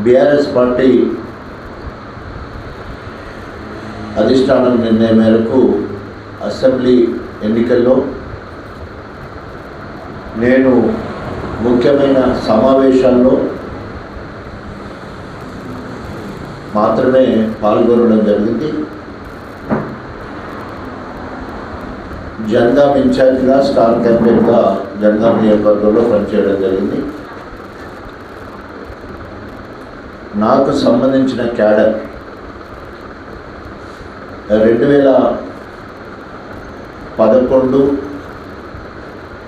BRS party అధిష్టానం నిర్ణయం మేరకు అసెంబ్లీ ఎన్నికల్లో నేను ముఖ్యమైన సమావేశాల్లో మాత్రమే పాల్గొనడం జరిగింది. జనగాం ఇన్ఛార్జ్గా స్టార్ క్యాంపెయిన్గా జనగాం నియోజకవర్గంలో పనిచేయడం జరిగింది. నాకు సంబంధించిన క్యాడర్. రెండు వేల పదకొండు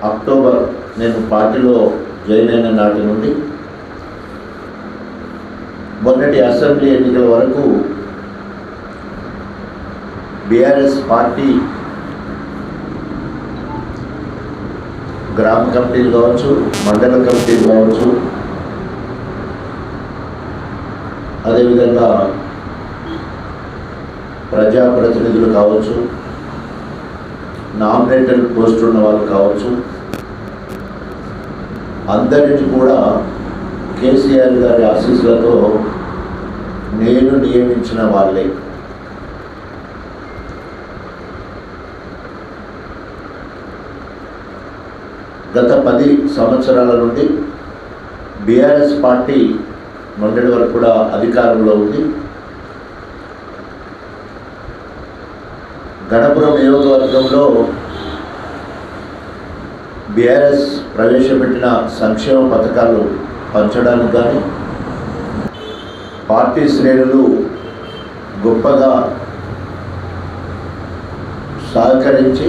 అక్టోబర్ నేను పార్టీలో జాయిన్ అయిన నాటి నుండి మొన్నటి అసెంబ్లీ ఎన్నికల వరకు బీఆర్ఎస్ పార్టీ గ్రామ కమిటీలు కావచ్చు మండల కమిటీలు కావచ్చు అదేవిధంగా ప్రజాప్రతినిధులు కావచ్చు నామినేటెడ్ పోస్ట్ ఉన్న వాళ్ళు కావచ్చు అందరిని కూడా కేసీఆర్ గారి ఆశీస్సులతో నేను నియమించిన వాళ్ళే. గత పది సంవత్సరాల నుండి బీఆర్ఎస్ పార్టీ మొన్నటి వరకు కూడా అధికారంలో ఉంది గణపురం నియోజకవర్గంలో బీఆర్ఎస్ ప్రవేశపెట్టిన సంక్షేమ పథకాలు పంచడానికి కానీ పార్టీ శ్రేణులు గొప్పగా సహకరించి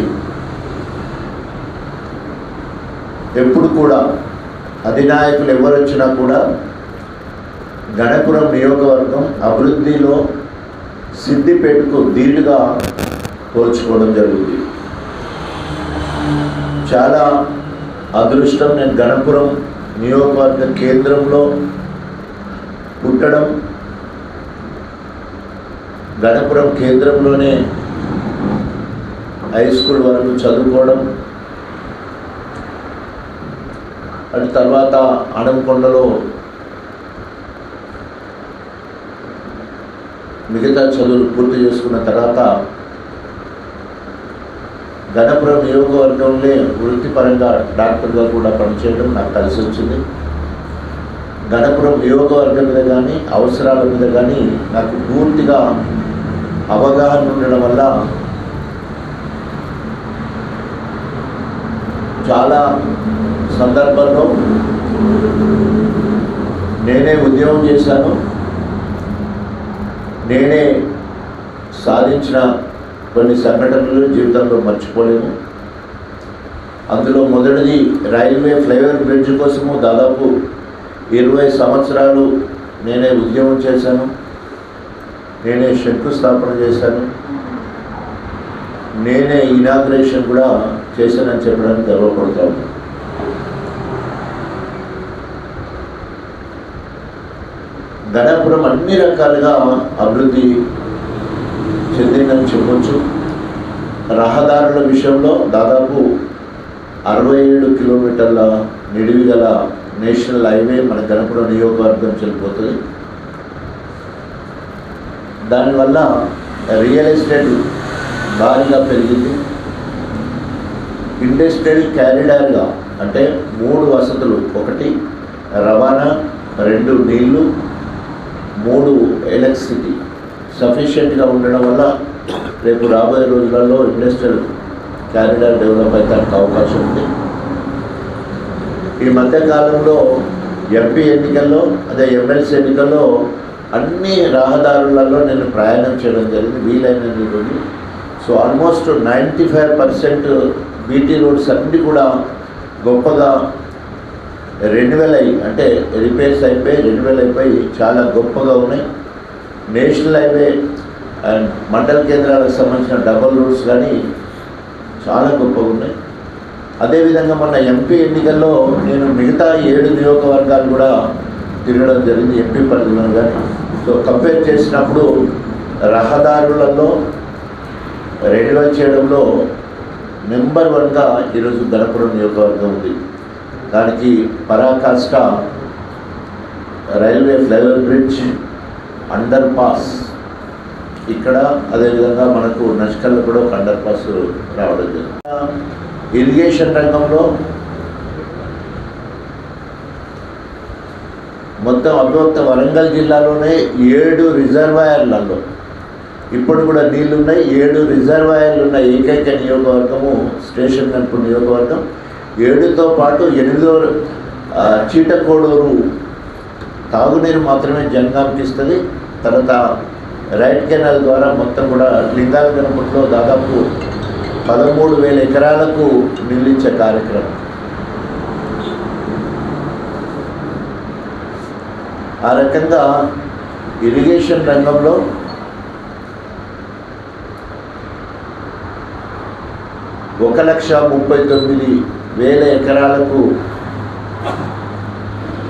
ఎప్పుడు కూడా అధినాయకులు ఎవరు వచ్చినా కూడా గణపురం నియోజకవర్గం అభివృద్ధిలో సిద్దిపేటకు ధీటుగా పోల్చుకోవడం జరుగుతుంది. చాలా అదృష్టం నేను గణపురం నియోజకవర్గ కేంద్రంలో పుట్టడం గణపురం కేంద్రంలోనే హై స్కూల్ వరకు చదువుకోవడం అటు తర్వాత అనంకొండలో మిగతా చదువులు పూర్తి చేసుకున్న తర్వాత గణపురం నియోగవర్గంలో వృత్తిపరంగా డాక్టర్గా కూడా పనిచేయడం నాకు కలిసి వచ్చింది. గణపురం నియోగవర్గం మీద కానీ అవసరాల మీద కానీ నాకు పూర్తిగా అవగాహన ఉండడం వల్ల చాలా సందర్భంలో నేనే ఉద్యోగం చేశాను. నేనే సాధించిన కొన్ని సంఘటనలు జీవితంలో మర్చిపోలేము అందులో మొదటిది రైల్వే ఫ్లైఓవర్ బ్రిడ్జ్ కోసము దాదాపు ఇరవై సంవత్సరాలు నేనే ఉద్యమం చేశాను. నేనే శంకుస్థాపన చేశాను. నేనే ఇనాగ్రేషన్ కూడా చేశానని చెప్పడానికి గర్వపడతాను. గణపురం అన్ని రకాలుగా అభివృద్ధి చెందిందని చెప్పొచ్చు. రహదారుల విషయంలో దాదాపు అరవై ఏడు కిలోమీటర్ల నిడివి గల నేషనల్ హైవే మన గణపురం నియోజకవర్గం చెల్లిపోతుంది. దానివల్ల రియల్ ఎస్టేట్ భారీగా పెరిగింది. ఇండస్ట్రియల్ క్యారిడార్గా అంటే మూడు వసతులు ఒకటి రవాణా రెండు నీళ్ళు మూడు ఎలక్ట్రిసిటీ సఫిషియెంట్గా ఉండడం వల్ల రేపు రాబోయే రోజులలో ఇండస్ట్రియల్ క్యారిడార్ డెవలప్ అవుతానికి అవకాశం ఉంది. ఈ మధ్యకాలంలో ఎంపీ ఎన్నికల్లో అదే ఎమ్మెల్సీ ఎన్నికల్లో అన్ని రహదారులలో నేను ప్రయాణం చేయడం జరిగింది వీలైనన్ని so almost ninety five percent BT roads అన్నీ కూడా గొప్పగా రెండు వేల అంటే రిపేర్స్ అయిపోయి వేల అయిపోయి చాలా గొప్పగా ఉన్నాయి. నేషనల్ హైవే అండ్ మండల కేంద్రాలకు సంబంధించిన డబల్ రోడ్స్ కానీ చాలా గొప్పగా ఉన్నాయి. అదేవిధంగా మొన్న ఎంపీ ఎన్నికల్లో నేను మిగతా ఏడు నియోజకవర్గాలు కూడా తిరగడం జరిగింది ఎంపీ పరిధిలో కానీ. సో కంపేర్ చేసినప్పుడు రహదారులలో రెన్యువల్ చేయడంలో నెంబర్ వన్గా ఈరోజు ధనపురం నియోజకవర్గం ఉంది. దానికి పరాకాష్ట railway flyover bridge under pass. ఇక్కడ అదేవిధంగా మనకు నష్కల్లో కూడా ఒక అండర్ పాస్ రావడం జరిగింది. ఇరిగేషన్ రంగంలో మొత్తం అభివక్త వరంగల్ జిల్లాలోనే ఏడు రిజర్వాయర్లలో ఇప్పుడు కూడా నీళ్ళున్నాయి ఏడు రిజర్వాయర్లు ఉన్న ఏకైక నియోగవర్గము స్టేషన్ కనుక నియోగవర్గం ఏడుతో పాటు ఎనిమిదో చీటకోడూరు తాగునీరు మాత్రమే జనగాంకి ఇస్తుంది. తర్వాత రైట్ కెనాల్ ద్వారా మొత్తం కూడా లింగాల గణపట్లో దాదాపు పదమూడు వేల ఎకరాలకు నిలిచే కార్యక్రమం. ఆ రకంగా ఇరిగేషన్ రంగంలో ఒక లక్ష ముప్పై తొమ్మిది వేల ఎకరాలకు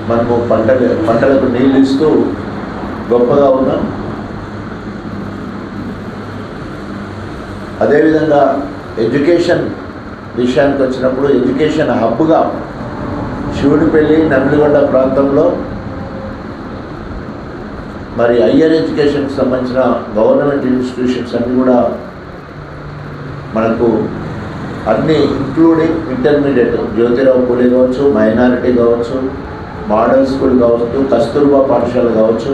మనము పంటలు పంటలకు నీళ్ళు ఇస్తూ గొప్పగా ఉన్నాం. అదేవిధంగా ఎడ్యుకేషన్ విషయానికి వచ్చినప్పుడు ఎడ్యుకేషన్ హబ్గా శివుడిపల్లి నమ్మిగొండ ప్రాంతంలో మరి హయ్యర్ ఎడ్యుకేషన్కి సంబంధించిన గవర్నమెంట్ ఇన్స్టిట్యూషన్స్ అన్నీ కూడా మనకు అన్ని ఇంక్లూడింగ్ ఇంటర్మీడియట్ జ్యోతిరావు పూలే కావచ్చు మైనారిటీ కావచ్చు మోడల్ స్కూల్ కావచ్చు కస్తూర్బా పాఠశాల కావచ్చు.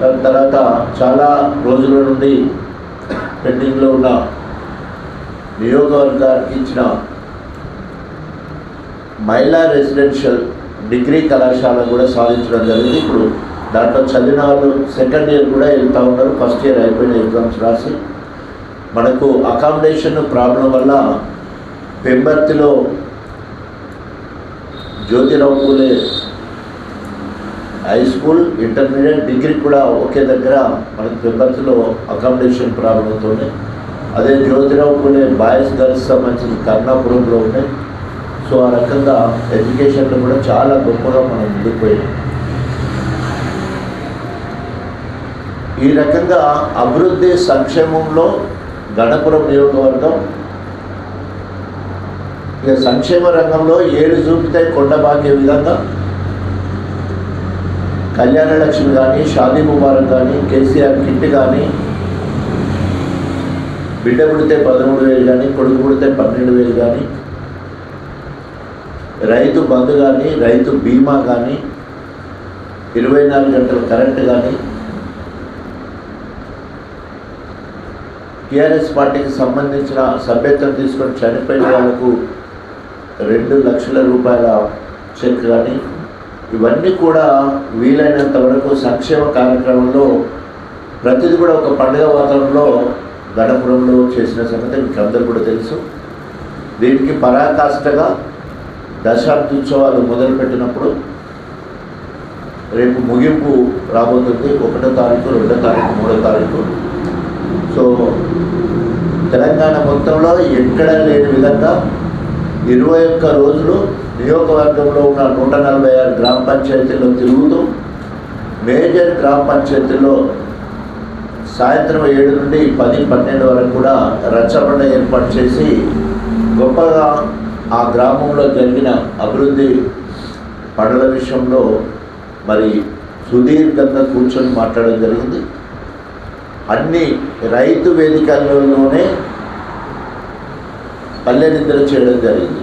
దాని తర్వాత చాలా రోజుల నుండి పెండింగ్లో ఉన్న నియోగవర్గానికి ఇచ్చిన మహిళా రెసిడెన్షియల్ డిగ్రీ కళాశాల కూడా సాధించడం జరిగింది. ఇప్పుడు దాంట్లో చదివిన వాళ్ళు సెకండ్ ఇయర్ కూడా వెళ్తూ ఉన్నారు. ఫస్ట్ ఇయర్ అయిపోయిన ఎగ్జామ్స్ రాసి. మనకు అకామిడేషన్ ప్రాబ్లం వల్ల పెంబర్తిలో Jyotirao Phule high school intermediate degree కూడా ఒకే దగ్గర మనకు పెంబర్తిలో అకామిడేషన్ ప్రాబ్లం అదే జ్యోతిరావు పూలే బాయ్స్ గర్ల్స్ సంబంధించిన కర్ణాపురంలో ఉన్నాయి. సో ఆ రకంగా ఎడ్యుకేషన్లో కూడా చాలా గొప్పగా మనం ముందుకుపోయాం ఈ రకంగా అభివృద్ధి సంక్షేమంలో గణపురం నియోజకవర్గం. ఇక సంక్షేమ రంగంలో ఏడు చూపితే కొండబాకే విధంగా. కళ్యాణలక్ష్మి కానీ షాదీ ముబారక్ కానీ కేసీఆర్ కిట్ కానీ బిడ్డ పుడితే పదమూడు వేలు కానీ కొడుకు పుడితే పన్నెండు వేలు కానీ రైతు బంధు కానీ రైతు బీమా కానీ ఇరవై నాలుగు గంటల కరెంటు కానీ టీఆర్ఎస్ పార్టీకి సంబంధించిన సభ్యత్వం తీసుకొని చనిపోయిన వాళ్ళకు రెండు లక్షల రూపాయల చెక్ కానీ ఇవన్నీ కూడా వీలైనంత వరకు సంక్షేమ కార్యక్రమంలో ప్రతిది కూడా ఒక పండుగ వాతావరణంలో గణపురంలో చేసిన సంగతి మీకు అందరు కూడా తెలుసు. దీనికి పరాకాష్ఠగా దశాబ్దోత్సవాలు మొదలుపెట్టినప్పుడు రేపు ముగింపు రాబోతుంది. ఒకటో తారీఖు రెండో తారీఖు మూడో తారీఖు. సో తెలంగాణ మొత్తంలో ఎక్కడ లేని విధంగా ఇరవై ఒక్క రోజులు నియోజకవర్గంలో ఉన్న నూట నలభై ఆరు గ్రామ పంచాయతీల్లో తిరుగుతూ మేజర్ గ్రామ పంచాయతీల్లో సాయంత్రం ఏడు నుండి పది పన్నెండు వరకు కూడా రచ్చబండ ఏర్పాటు చేసి గొప్పగా ఆ గ్రామంలో జరిగిన అభివృద్ధి పనుల విషయంలో మరి సుదీర్ఘంగా కూర్చొని మాట్లాడడం జరిగింది. అన్ని రైతు వేదికల్లోనే పల్లె నిద్ర చేయడం జరిగింది.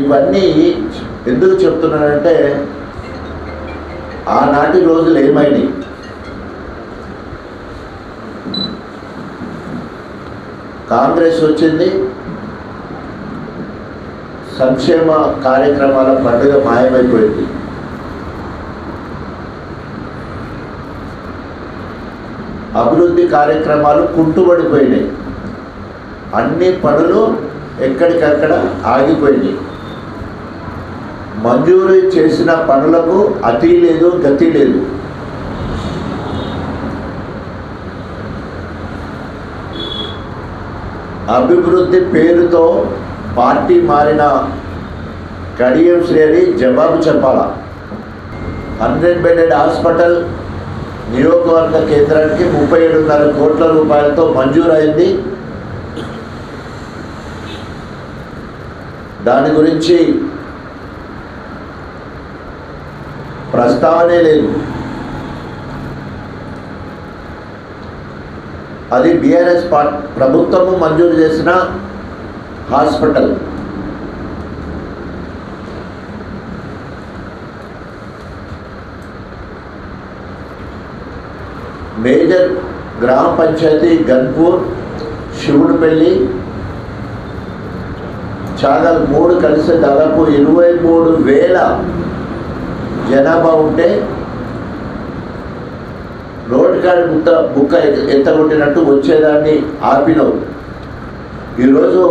ఇవన్నీ ఎందుకు చెప్తున్నానంటే ఆనాటి రోజులు ఏమైనాయి? కాంగ్రెస్ వచ్చింది సంక్షేమ కార్యక్రమాల పండుగ మాయమైపోయింది. అభివృద్ధి కార్యక్రమాలు కుంటుబడిపోయినాయి. అన్ని పనులు ఎక్కడికక్కడ ఆగిపోయినాయి. మంజూరు చేసిన పనులకు అతి లేదు గతి లేదు. అభివృద్ధి పేరుతో పార్టీ మారిన కడియం శ్రేణి జవాబు చెప్పాలా? హండ్రెడ్ బెడెడ్ హాస్పిటల్ నియోజకవర్గ కేంద్రానికి ముప్పై ఏడున్నర కోట్ల రూపాయలతో మంజూరైంది. దాని గురించి ప్రస్తావనే లేదు. అది బీఆర్ఎస్ పార్ట్ ప్రభుత్వము మంజూరు చేసిన హాస్పిటల్. మేజర్ గ్రామ పంచాయతీ గన్పూర్ శివుడిపల్లి చాగల్ మూడు కలిసి దాదాపు ఇరవై మూడు వేల జనాభా ఉంటే రోడ్డు కార్డు బుక్క బుక్క ఎత్తగొట్టినట్టు వచ్చేదాన్ని ఆపినవు ఈరోజు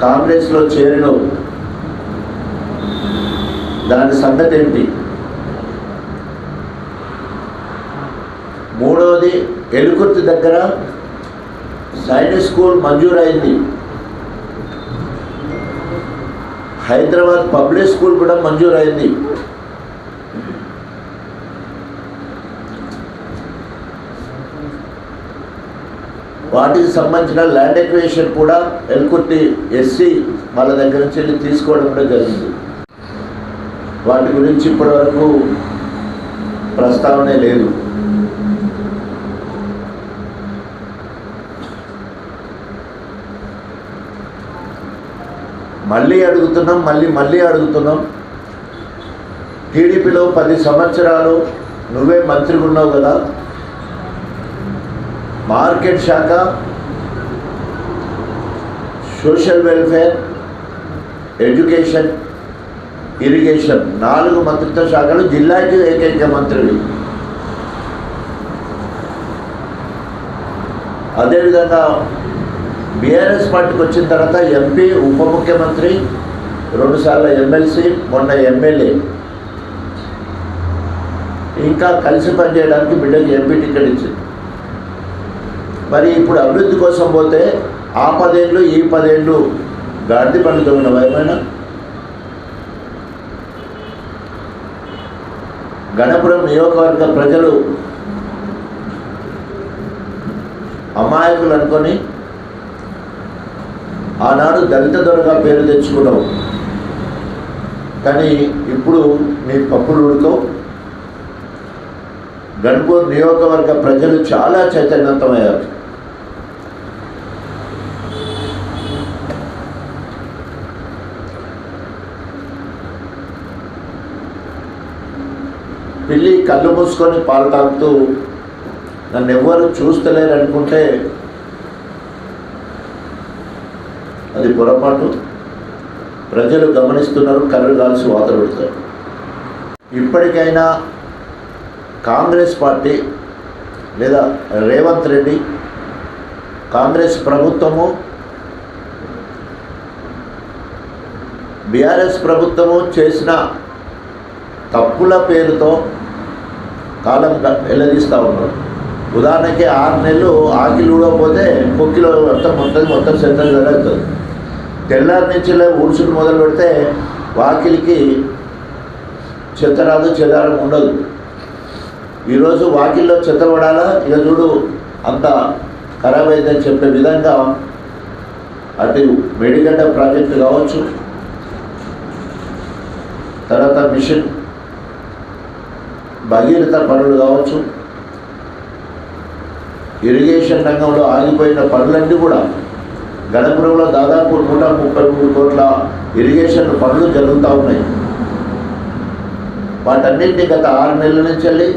కాంగ్రెస్లో చేరినవు దాని సంగతి ఏంటి? మూడవది ఎలుకుర్తి దగ్గర సైనిక్ స్కూల్ మంజూరైంది. హైదరాబాద్ పబ్లిక్ స్కూల్ కూడా మంజూరైంది. వాటికి సంబంధించిన ల్యాండ్ ఎక్వేషన్ కూడా ఎల్కుర్తి ఎస్సీ వాళ్ళ దగ్గర నుంచి వెళ్ళి తీసుకోవడం కూడా జరిగింది. వాటి గురించి ఇప్పటివరకు ప్రస్తావనే లేదు. మళ్ళీ అడుగుతున్నాం మళ్ళీ మళ్ళీ అడుగుతున్నాం. టీడీపీలో పది సంవత్సరాలు నువ్వే మంత్రిగా ఉన్నావు కదా. మార్కెట్ శాఖ సోషల్ వెల్ఫేర్ ఎడ్యుకేషన్ ఇరిగేషన్ నాలుగు మంత్రిత్వ శాఖలు జిల్లాకి ఏకైక మంత్రులు అదేవిధంగా బీఆర్ఎస్ పార్టీకి వచ్చిన తర్వాత ఎంపీ ఉప ముఖ్యమంత్రి రెండుసార్లు ఎమ్మెల్సీ మొన్న ఎమ్మెల్యే. ఇంకా కలిసి పనిచేయడానికి బిడ్డకి ఎంపీ టికెట్ ఇచ్చింది. మరి ఇప్పుడు అభివృద్ధి కోసం పోతే ఆ పదేళ్ళు ఈ పదేళ్ళు గాడిది పనులు ఉన్న ఏమైనా గణపురం నియోజకవర్గ ప్రజలు అమాయకులు అనుకొని ఆనాడు దళిత దొరగా పేరు తెచ్చుకున్నావు. కానీ ఇప్పుడు నీ పప్పులు ఉడకవు గణపూర్ నియోజకవర్గ ప్రజలు చాలా చైతన్యవంతమయ్యారు. పిల్లి కళ్ళు మూసుకొని పాలు తాగుతూ నన్ను ఎవ్వరు చూస్తలేరు అనుకుంటే అది పొరపాటు ప్రజలు గమనిస్తున్నారు కర్రలు కాల్సి వాత పెడతారు. ఇప్పటికైనా కాంగ్రెస్ పార్టీ లేదా రేవంత్ రెడ్డి కాంగ్రెస్ ప్రభుత్వము బీఆర్ఎస్ ప్రభుత్వము చేసిన తప్పుల పేరుతో కాలం వెళ్ళదీస్తూ ఉన్నారు. ఉదాహరణకి ఆరు నెలలు ఆకిలి ఊడకపోతే కుక్కిలో మొత్తం మొత్తం మొత్తం సెంటర్ జరుగుతుంది తెల్లారి నుంచి ఊడ్చుడు మొదలు పెడితే వాకిలికి చెత్త రాదు చెదారం ఉండదు. ఈరోజు వాకిల్లో చెత్త పడాలా? ఇక చూడు అంత ఖరాబ్ అయిందని చెప్పే విధంగా అటు మేడిగడ్డ ప్రాజెక్టు కావచ్చు తర్వాత మిషన్ భగీరథ పనులు కావచ్చు ఇరిగేషన్ రంగంలో ఆగిపోయిన పనులన్నీ కూడా గణపురంలో దాదాపు నూట ముప్పై మూడు కోట్ల ఇరిగేషన్ పనులు జరుగుతూ ఉన్నాయి. వాటన్నింటినీ గత ఆరు నెలల నుంచి వెళ్ళి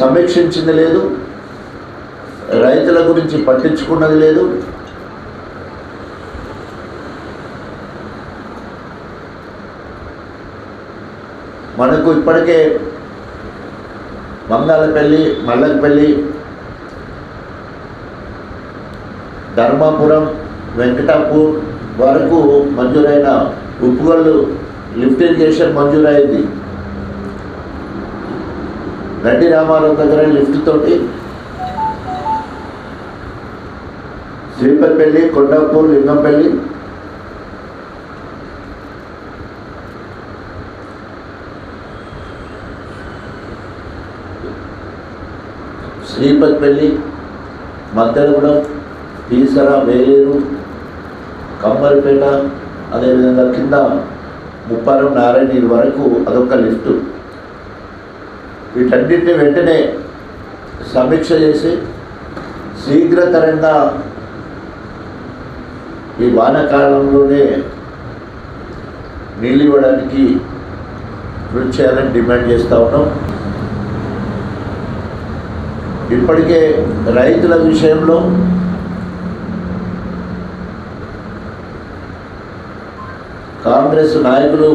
సమీక్షించింది లేదు. రైతుల గురించి పట్టించుకున్నది లేదు. మనకు ఇప్పటికే మంగాలపల్లి మల్లకపల్లి ధర్మాపురం వెంకటాపూర్ వరకు మంజూరైన ఉప్పుగల్లు లిఫ్ట్ ఇరిగేషన్ మంజూరైంది. గడ్డి రామారావు దగ్గర లిఫ్ట్ తోటి. శ్రీపతిపల్లి కొండాపూర్ లింగంపల్లి. శ్రీపతిపల్లి మద్దెలగూడెం పీసర వేలేరు కమ్మరిపేట అదేవిధంగా కింద ముప్పారం నారాయణ వరకు అదొక లిఫ్ట్. వీటన్నింటిని వెంటనే సమీక్ష చేసి శీఘ్రతరంగా ఈ వానాకాలంలోనే నీళ్ళు ఇవ్వడానికి కృషి చేయాలని డిమాండ్ చేస్తూ ఉన్నాం. ఇప్పటికే రైతుల విషయంలో కాంగ్రెస్ నాయకులు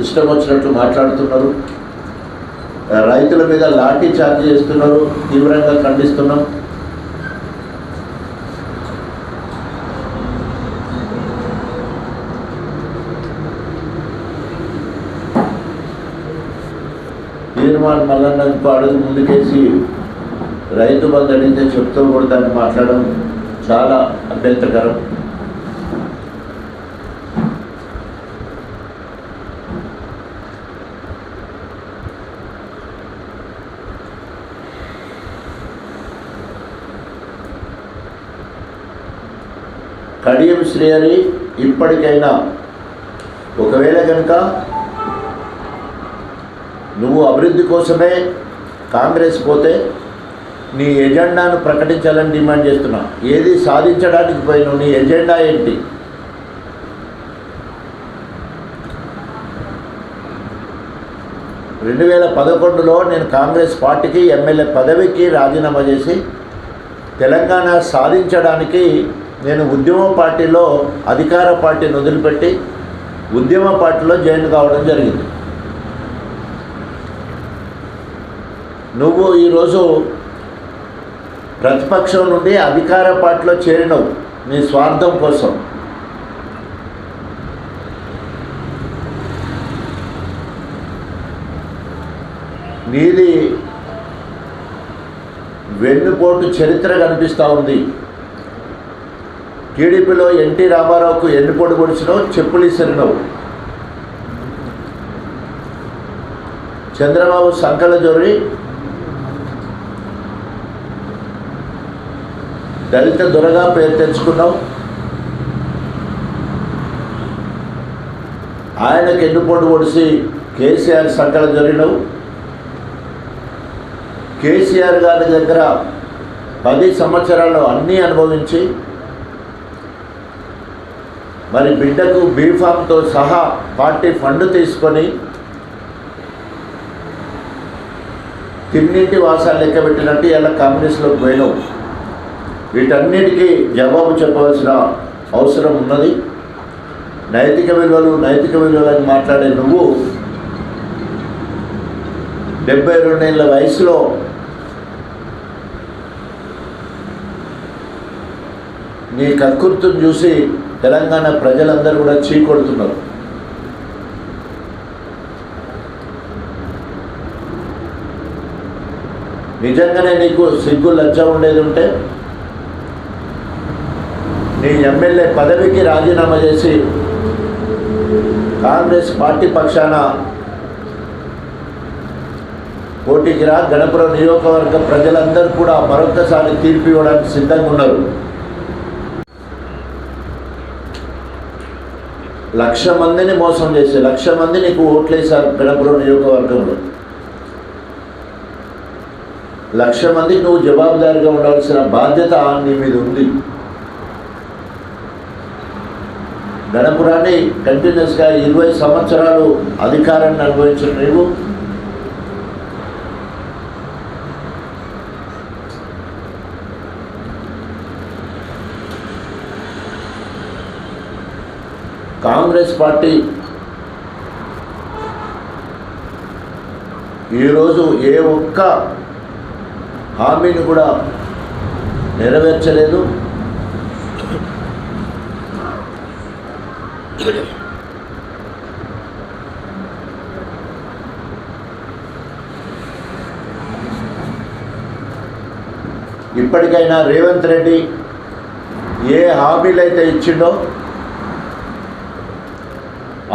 ఇష్టం వచ్చినట్లు మాట్లాడుతున్నారు. రైతుల మీద లాఠీ చార్జ్ చేస్తున్నారు. తీవ్రంగా ఖండిస్తున్నాం. తీర్మాన్ మల్లన్న అడుగు ముందుకేసి రైతు బంధు అడిగితే చెప్తూ కూడా దాన్ని మాట్లాడడం చాలా అభ్యంతరకరం. కడియం శ్రీహరి ఇప్పటికైనా. ఒకవేళ కనుక నువ్వు అభివృద్ధి కోసమే కాంగ్రెస్ పోతే నీ ఎజెండాను ప్రకటించాలని డిమాండ్ చేస్తున్నా. ఏది సాధించడానికి పోయినావు నీ ఎజెండా ఏంటి? రెండు వేల పదకొండులో నేను కాంగ్రెస్ పార్టీకి ఎమ్మెల్యే పదవికి రాజీనామా చేసి తెలంగాణ సాధించడానికి నేను ఉద్యమ పార్టీలో అధికార పార్టీని వదిలిపెట్టి ఉద్యమ పార్టీలో జాయిన్ కావడం జరిగింది. నువ్వు ఈరోజు ప్రతిపక్షం నుండి అధికార పార్టీలో చేరినవు నీ స్వార్థం కోసం. నీది వెన్నుపోటు చరిత్ర కనిపిస్తూ ఉంది. టీడీపీలో ఎన్టీ రామారావుకు ఎన్నుపోటు పొడిచినావు చెప్పులు ఇసిరినవు చంద్రబాబు సంకల జోరి దళిత దొరగా పేరు తెచ్చుకున్నావు. ఆయనకు ఎన్నుపోటు పొడిసి కేసీఆర్ సంకల జరిగినవు కేసీఆర్ గారి దగ్గర పది సంవత్సరాలు అన్నీ అనుభవించి మరి బిడ్డకు బీఫామ్తో సహా పార్టీ ఫండ్ తీసుకొని తిన్నింటి వాసాలు లెక్క పెట్టినట్టు ఇలా కాంగ్రెస్లోకి పోయినావు వీటన్నిటికీ జవాబు చెప్పవలసిన అవసరం ఉన్నది. నైతిక విలువలు నైతిక విలువలని మాట్లాడే నువ్వు డెబ్బై రెండేళ్ళ వయసులో నీ కక్కుర్తును చూసి తెలంగాణ ప్రజలందరూ కూడా చీకొడుతున్నారు. నిజంగానే నీకు సిగ్గు లజ్జ ఉండేది ఉంటే నీ ఎమ్మెల్యే పదవికి రాజీనామా చేసి కాంగ్రెస్ పార్టీ పక్షాన పోటీకి రా గణపురం నియోజకవర్గ ప్రజలందరూ కూడా మరొకసారి తీర్పు ఇవ్వడానికి సిద్ధంగా ఉన్నారు. లక్ష మందిని మోసం చేసి లక్ష మంది నీకు ఓట్లేశారు గణపురం నియోజకవర్గంలో. లక్ష మందికి నువ్వు జవాబుదారిగా ఉండాల్సిన బాధ్యత నీ మీద ఉంది. గణపురాన్ని కంటిన్యూస్గా ఇరవై సంవత్సరాలు అధికారాన్ని అనుభవించిన నీవు. కాంగ్రెస్ పార్టీ ఈరోజు ఏ ఒక్క హామీని కూడా నెరవేర్చలేదు. ఇప్పటికైనా రేవంత్ రెడ్డి ఏ హామీలు అయితే ఇచ్చిండో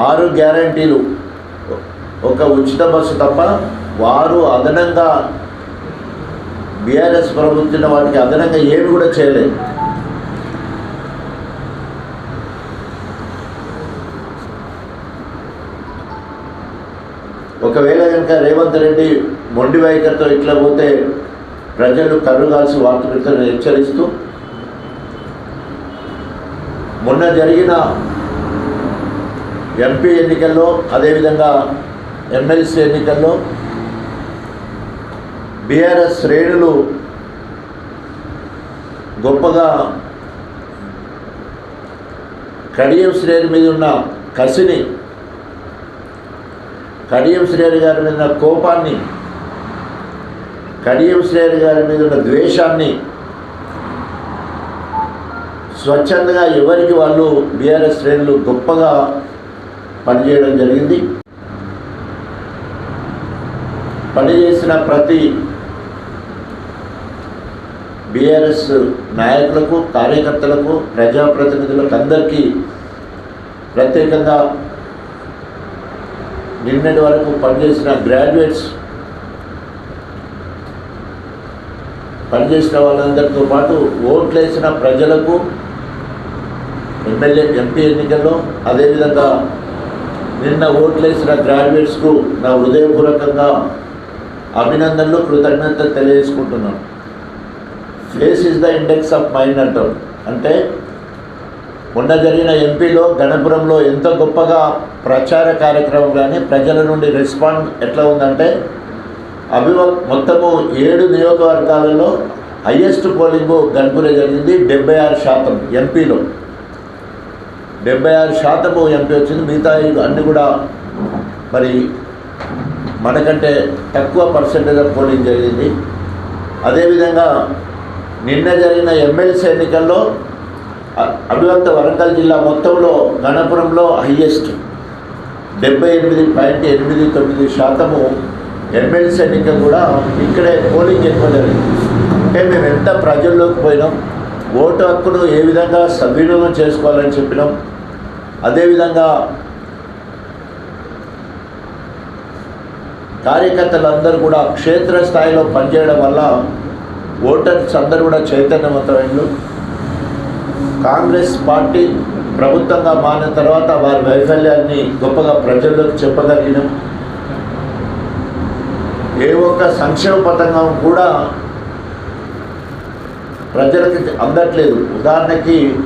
ఆరు గ్యారంటీలు. ఒక ఉచిత బస్సు తప్ప వారు అదనంగా బీఆర్ఎస్ ప్రభుత్వం వాటికి అదనంగా ఏమి కూడా చేయలేదు. ఒకవేళ కనుక రేవంత్ రెడ్డి మొండి వైఖరితో ఇట్లా పోతే ప్రజలు కరుగాల్సి వార్త హెచ్చరిస్తూ మొన్న జరిగిన ఎంపీ ఎన్నికల్లో అదేవిధంగా ఎమ్మెల్సీ ఎన్నికల్లో బీఆర్ఎస్ శ్రేణులు గొప్పగా కడియం శ్రేణి మీద ఉన్న కసిని కడియం శ్రేణి గారి మీద ఉన్న కోపాన్ని కడియం శ్రేణి గారి మీద ఉన్న ద్వేషాన్ని స్వచ్ఛందంగా ఎవరికి వాళ్ళు బీఆర్ఎస్ శ్రేణులు గొప్పగా పనిచేయడం జరిగింది. పనిచేసిన ప్రతి బీఆర్ఎస్ నాయకులకు కార్యకర్తలకు ప్రజాప్రతినిధులకు అందరికీ ప్రత్యేకంగా నిన్నటి వరకు పనిచేసిన గ్రాడ్యుయేట్స్ పనిచేసిన వాళ్ళందరితో పాటు ఓట్లేసిన ప్రజలకు ఎమ్మెల్యే ఎంపీ ఎన్నికల్లో అదేవిధంగా నిన్న ఓట్లేసిన గ్రాడ్యుయేట్స్కు నా హృదయపూర్వకంగా అభినందనలు కృతజ్ఞతలు తెలియజేసుకుంటున్నాను. Face is the index of mind అంటాం అంటే మొన్న జరిగిన ఎంపీలో గణపురంలో ఎంత గొప్పగా ప్రచార కార్యక్రమం కానీ ప్రజల నుండి రెస్పాండ్ ఎట్లా ఉందంటే అభివ మొత్తము ఏడు నియోజకవర్గాలలో హయ్యెస్ట్ పోలింగు గణపురే జరిగింది డెబ్బై ఆరు శాతం ఎంపీలో డెబ్బై ఆరు శాతము ఎంపీ వచ్చింది మిగతా అన్నీ కూడా మరి మనకంటే తక్కువ పర్సెంటేజ్ ఆఫ్ పోలింగ్ జరిగింది. అదేవిధంగా నిన్న జరిగిన ఎమ్మెల్సీ ఎన్నికల్లో అభివంత వరంగల్ జిల్లా మొత్తంలో గణపురంలో హయ్యెస్ట్ డెబ్బై ఎనిమిది పాయింట్ ఎనిమిది తొమ్మిది శాతము ఎమ్మెల్సీ ఎన్నిక కూడా ఇక్కడే పోలింగ్ ఎక్కువ జరిగింది. అంటే మేము ఎంత ప్రజల్లోకి పోయినాం ఓటు హక్కును ఏ విధంగా సద్వినియోగం చేసుకోవాలని చెప్పినాం. అదేవిధంగా కార్యకర్తలందరూ కూడా క్షేత్రస్థాయిలో పనిచేయడం వల్ల ఓటర్స్ అందరూ కూడా చైతన్యవంతమైనలు కాంగ్రెస్ పార్టీ ప్రభుత్వంగా మారిన తర్వాత వారి వైఫల్యాన్ని గొప్పగా ప్రజల్లోకి చెప్పగలిగినాం. ఏ ఒక్క సంక్షేమ పథకం కూడా ప్రజలకి అందట్లేదు. ఉదాహరణకి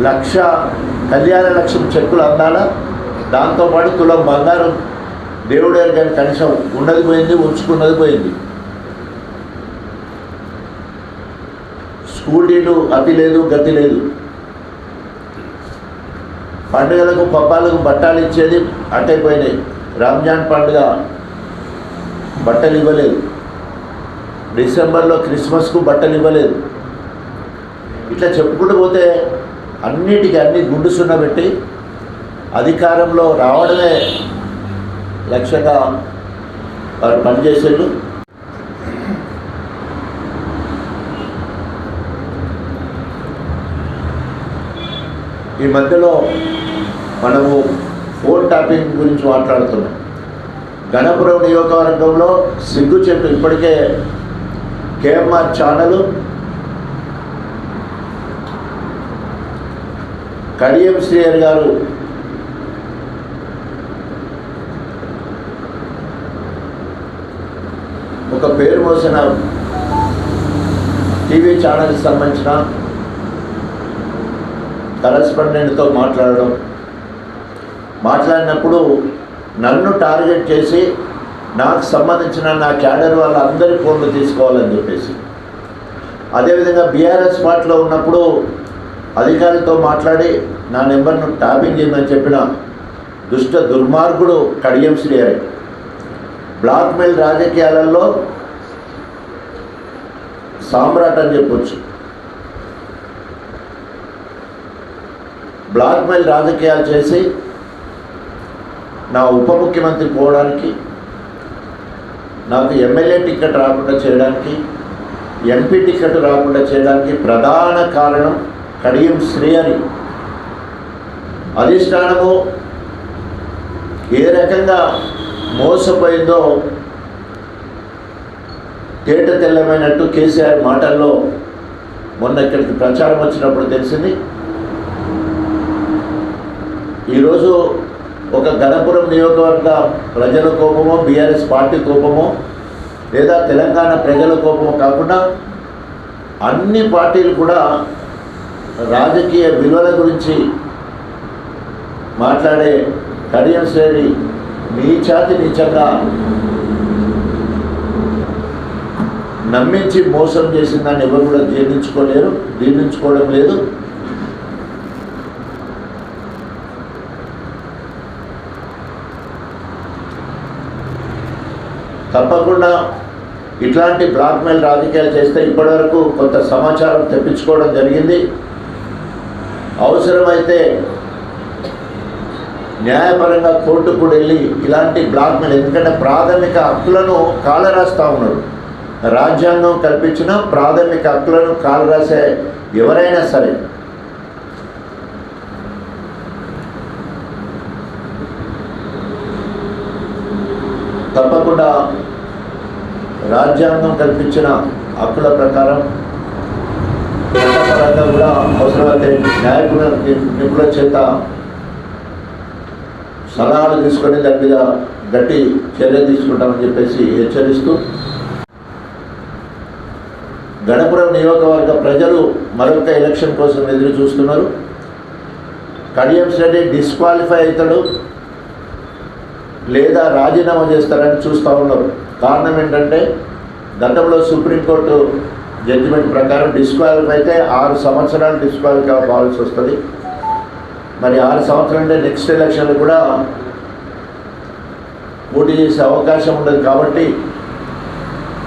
లక్ష కళ్యాణ లక్ష్యం చెక్కులు అందాలా? దాంతోపాటు తులం బంగారం దేవుడు కానీ కనీసం ఉన్నది పోయింది ఉంచుకున్నది పోయింది. స్కూటీలు అతి లేదు గతి లేదు. పండుగలకు పబ్బాలకు బట్టాలు ఇచ్చేది అట్టయిపోయినాయి రంజాన్ పండుగ బట్టలు ఇవ్వలేదు. డిసెంబర్లో క్రిస్మస్కు బట్టలు ఇవ్వలేదు. ఇట్లా చెప్పుకుంటూ పోతే అన్నిటికీ అన్ని గుండు సున్నబెట్టి అధికారంలో రావడమే లక్ష్యంగా వారు పనిచేసేళ్ళు ఈ మధ్యలో మనము ఫోన్ ట్యాపింగ్ గురించి మాట్లాడుతున్నాం. గణపురం నియోజకవర్గంలో సిగ్గు చెట్టు ఇప్పటికే కేఎంఆర్ ఛానల్ కడియం శ్రీయర్ గారు. ఒక పేరు మోసిన టీవీ ఛానల్కి సంబంధించిన కరస్పాండెంట్తో మాట్లాడడం. మాట్లాడినప్పుడు నన్ను టార్గెట్ చేసి నాకు సంబంధించిన నా క్యాడర్ వాళ్ళందరి ఫోన్లు తీసుకోవాలని చెప్పేసి. అదేవిధంగా బీఆర్ఎస్ పార్టీలో ఉన్నప్పుడు అధికారితో మాట్లాడి నా నెంబర్ను ట్యాపింగ్ చేయమని చెప్పిన దుష్ట దుర్మార్గుడు కడియం శ్రీహరి బ్లాక్మెయిల్ రాజకీయాలలో సామ్రాట్ అని చెప్పొచ్చు. బ్లాక్మెయిల్ రాజకీయాలు చేసి నా ఉప ముఖ్యమంత్రి పోవడానికి నాకు ఎమ్మెల్యే టికెట్ రాకుండా చేయడానికి ఎంపీ టికెట్ రాకుండా చేయడానికి ప్రధాన కారణం కడియం శ్రీ అని. అధిష్టానము ఏ రకంగా మోసపోయిందో తేట తెల్లమైనట్టు కేసీఆర్ మాటల్లో మొన్న ఇక్కడికి ప్రచారం వచ్చినప్పుడు తెలిసింది. ఈరోజు ఒక గణపురం నియోజకవర్గ ప్రజల కోపమో బీఆర్ఎస్ పార్టీ కోపమో లేదా తెలంగాణ ప్రజల కోపమో కాకుండా అన్ని పార్టీలు కూడా రాజకీయ విలువల గురించి మాట్లాడే కడియం శ్రేణి నీచాతి నీచంగా నమ్మించి మోసం చేసిన దాన్ని ఎవరు కూడా జీర్ణించుకోలేరు జీర్ణించుకోవడం లేదు. తప్పకుండా ఇట్లాంటి బ్లాక్మెయిల్ రాజకీయాలు చేస్తే ఇప్పటివరకు కొంత సమాచారం తెప్పించుకోవడం జరిగింది. అవసరమైతే న్యాయపరంగా కోర్టుకు కూడా వెళ్ళి ఇలాంటి బ్లాక్మెయిల్ ఎందుకంటే ప్రాథమిక హక్కులను కాలరాస్తా ఉన్నాడు రాజ్యాంగం కల్పించిన ప్రాథమిక హక్కులను కాలరాసే ఎవరైనా సరే. తప్పకుండా రాజ్యాంగం కల్పించిన హక్కుల ప్రకారం చట్టపరంగా కూడా అవసరమైతే న్యాయకుల నిపుణుల చేత సలహాలు తీసుకొని దాని మీద గట్టి చర్య తీసుకుంటామని చెప్పేసి హెచ్చరిస్తూ గణపురం నియోజకవర్గ ప్రజలు మరొక ఎలక్షన్ కోసం ఎదురు చూస్తున్నారు. కడియం రెడ్డి డిస్క్వాలిఫై అవుతాడు లేదా రాజీనామా చేస్తారని చూస్తూ ఉన్నారు. కారణం ఏంటంటే గతంలో సుప్రీంకోర్టు జడ్జిమెంట్ ప్రకారం డిస్క్వాలిఫై అయితే ఆరు సంవత్సరాలు డిస్క్వాలిఫై కావాల్సి వస్తుంది. మరి ఆరు సంవత్సరాలు అంటే నెక్స్ట్ ఎలక్షన్లు కూడా పోటీ చేసే అవకాశం ఉండదు కాబట్టి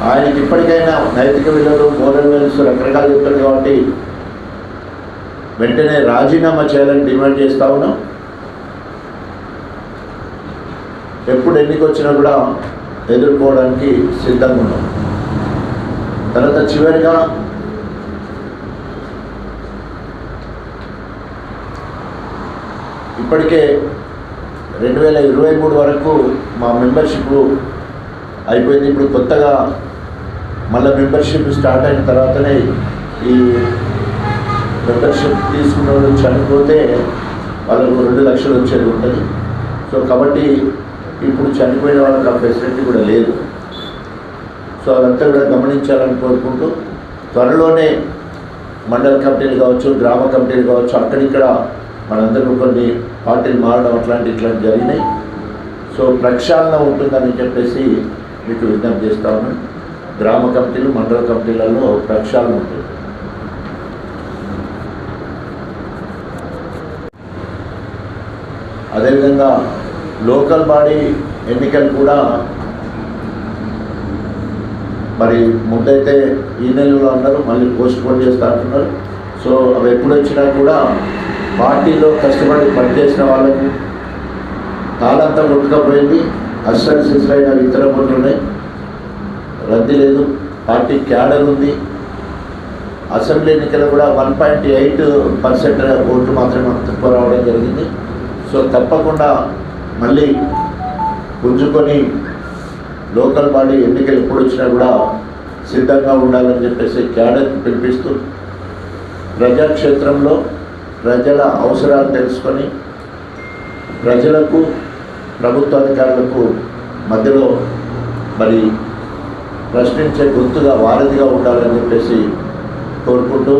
ఆయనకి ఇప్పటికైనా నైతిక విలువలు మోరల్ వాల్యూస్ రకరకాలు చెప్తారు కాబట్టి వెంటనే రాజీనామా చేయాలని డిమాండ్ చేస్తూ ఉన్నాం. ఎప్పుడు ఎన్నికొచ్చినా కూడా ఎదుర్కోవడానికి సిద్ధంగా ఉన్నాం. తర్వాత చివరిగా ఇప్పటికే రెండు వేల ఇరవై మూడు వరకు మా మెంబర్షిప్ అయిపోయింది. ఇప్పుడు కొత్తగా మళ్ళీ మెంబర్షిప్ స్టార్ట్ అయిన తర్వాతనే ఈ మెంబర్షిప్ తీసుకున్న వాళ్ళు చనిపోతే వాళ్ళకు రెండు లక్షలు వచ్చేది ఉంటుంది. సో కాబట్టి ఇప్పుడు చనిపోయిన వాళ్ళకి ఆ ఫెసిలిటీ కూడా లేదు. సో అదంతా కూడా గమనించాలని కోరుకుంటూ త్వరలోనే మండల కమిటీలు కావచ్చు గ్రామ కమిటీలు కావచ్చు అక్కడిక్కడ మనందరూ కొన్ని పార్టీలు మారడం అట్లాంటి ఇట్లాంటి జరిగినాయి. సో ప్రక్షాళన ఉంటుందని చెప్పేసి మీకు విజ్ఞప్తి చేస్తా ఉన్నాను గ్రామ కమిటీలు మండల కమిటీలలో ప్రక్షాళన ఉంటుంది. అదేవిధంగా లోకల్ బాడీ ఎన్నికలు కూడా మరి ముందైతే ఈ నెలలో అన్నారు మళ్ళీ పోస్ట్ పోన్ చేస్తా అంటున్నారు సో అవి ఎప్పుడు వచ్చినా కూడా పార్టీలో కష్టపడి పనిచేసిన వాళ్ళకు తాళంతా కొట్టుకపోయింది. అస్సలు సిసలైన ఇతర పనులున్నాయి రద్దీ లేదు. పార్టీ క్యాడర్ ఉంది. అసెంబ్లీ ఎన్నికలు కూడా వన్ పాయింట్ ఎయిట్ పర్సెంట్ ఓట్లు మాత్రమే తక్కువ రావడం జరిగింది. సో తప్పకుండా మళ్ళీ పుంజుకొని లోకల్ బాడీ ఎన్నికలు ఎప్పుడు వచ్చినా కూడా సిద్ధంగా ఉండాలని చెప్పేసి క్యాడర్ పిలిపిస్తూ ప్రజాక్షేత్రంలో ప్రజల అవసరాలు తెలుసుకొని ప్రజలకు ప్రభుత్వాధికారులకు మధ్యలో మరి ప్రశ్నించే గుర్తుగా వారధిగా ఉండాలని చెప్పేసి కోరుకుంటూ